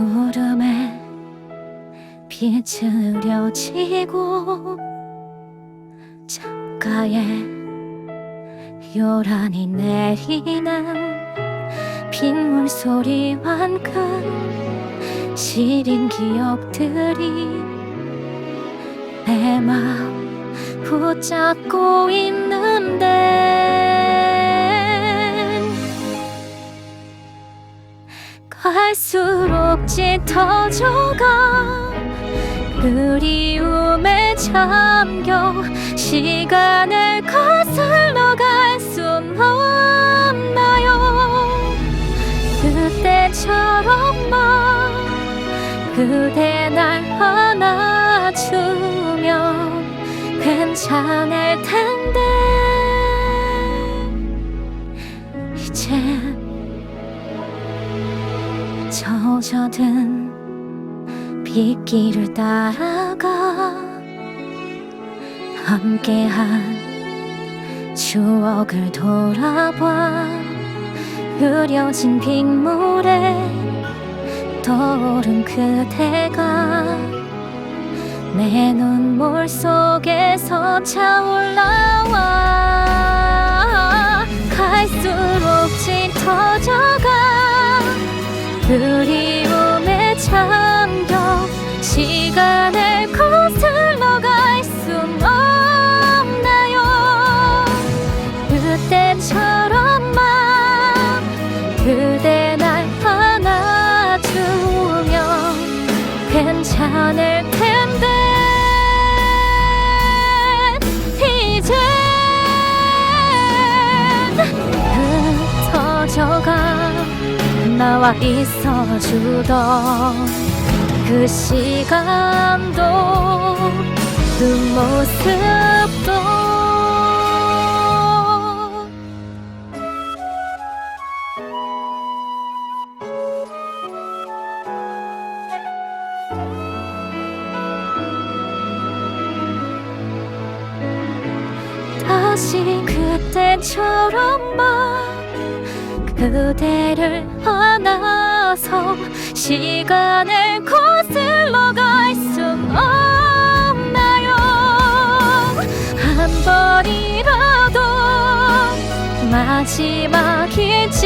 구름에 빛을 흐려지고 창가에 요란히 내리는 빗물 소리만큼 시린 기억들이 내 마음 붙잡고 있는데 갈수록 짙어져가 그리움에 잠겨 시간을 거슬러 갈순 없나요? 그때처럼만 그대 날 안아주면 괜찮을 텐데. 이제 젖어든 빗길을 따라가 함께한 추억을 돌아봐. 흐려진 빗물에 떠오른 그대가 내 눈물 속에서 차올라와 그리움에 잠겨 시간을 거슬러 갈 순 없나요? 그때처럼만 그대 날 안아주면 괜찮을 나와 있어주던 그 시간도 그 모습도. 다시 그때처럼만 그대를 안아서 시간을 거슬러 갈 순 없나요? 한 번이라도 마지막일지라도